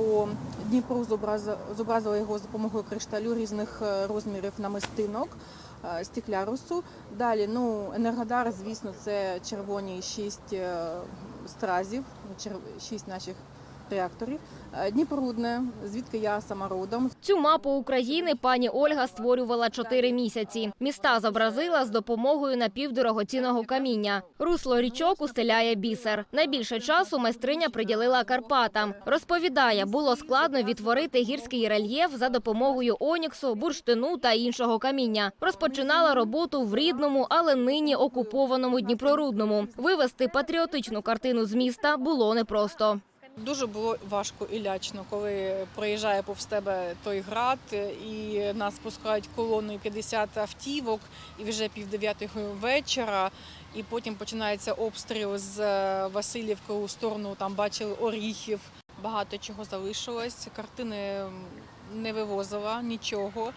по Дніпру, зобраз- зобразила його з допомогою кришталю різних е, розмірів намистинок, мистинок, стеклярусу. Далі, ну, Енергодар, звісно, це червоні шість е, стразів, шість наших реакторів. Е, звідки я сама родом. Цю мапу України пані Ольга створювала чотири місяці. Міста зобразила з допомогою напівдорогоцінного каміння. Русло річок устеляє бісер. Найбільше часу майстриня приділила Карпатам. Розповідає, було складно відтворити гірський рельєф за допомогою оніксу, бурштину та іншого каміння. Розпочинала роботу в рідному, але нині окупованому Дніпрорудному. Вивести патріотичну картину з міста було непросто. Дуже було важко і лячно, коли проїжджає повз тебе той град, і нас пускають колоною 50 автівок, і вже пів дев'ятої вечора. І потім починається обстріл з е, Васильівки у сторону. Там бачили оріхів. Багато чого залишилось. Картини не вивозила нічого,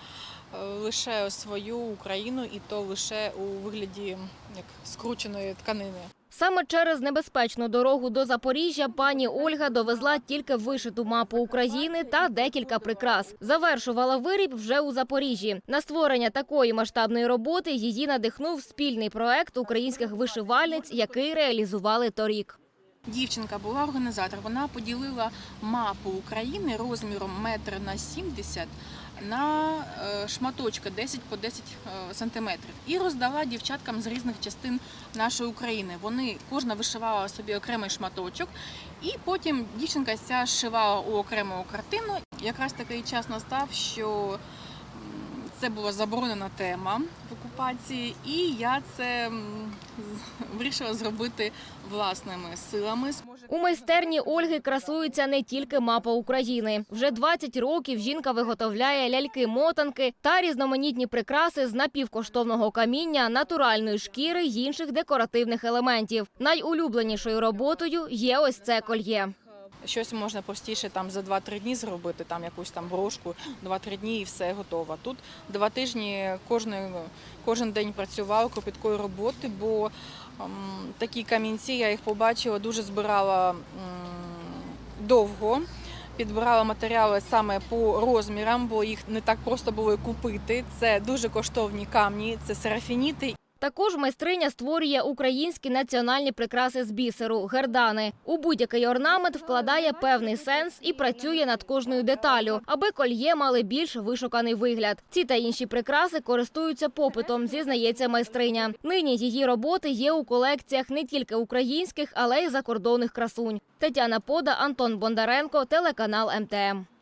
е, лише свою Україну, і то лише у вигляді як скрученої тканини. Саме через небезпечну дорогу до Запоріжжя пані Ольга довезла тільки вишиту мапу України та декілька прикрас. Завершувала виріб вже у Запоріжжі. На створення такої масштабної роботи її надихнув спільний проект українських вишивальниць, який реалізували торік. Дівчинка була організатор. Вона поділила мапу України розміром метр на 70 на е, шматочки 10 по 10 е, сантиметрів і роздала дівчаткам з різних частин нашої України. Вони кожна вишивала собі окремий шматочок, і потім дівчинка ця зшивала у окрему картину. Якраз такий час настав, що це була заборонена тема в окупації, і я це вирішила зробити власними силами. У майстерні Ольги красується не тільки мапа України. Вже 20 років жінка виготовляє ляльки-мотанки та різноманітні прикраси з напівкоштовного каміння, натуральної шкіри й інших декоративних елементів. Найулюбленішою роботою є ось це кольє. Щось можна простіше там за 2-3 дні зробити, там якусь там брошку, 2-3 дні і все готово. Тут два тижні кожен, кожен день працювала кропіткої роботи, бо ем, такі камінці я їх побачила, дуже збирала м, довго. Підбирала матеріали саме по розмірам, бо їх не так просто було купити. Це дуже коштовні камні, це серафініти Також майстриня створює українські національні прикраси з бісеру гердани. У будь-який орнамент вкладає певний сенс і працює над кожною деталю, аби кольє мали більш вишуканий вигляд. Ці та інші прикраси користуються попитом, зізнається майстриня. Нині її роботи є у колекціях не тільки українських, але й закордонних красунь. Тетяна Пода, Антон Бондаренко, телеканал МТМ.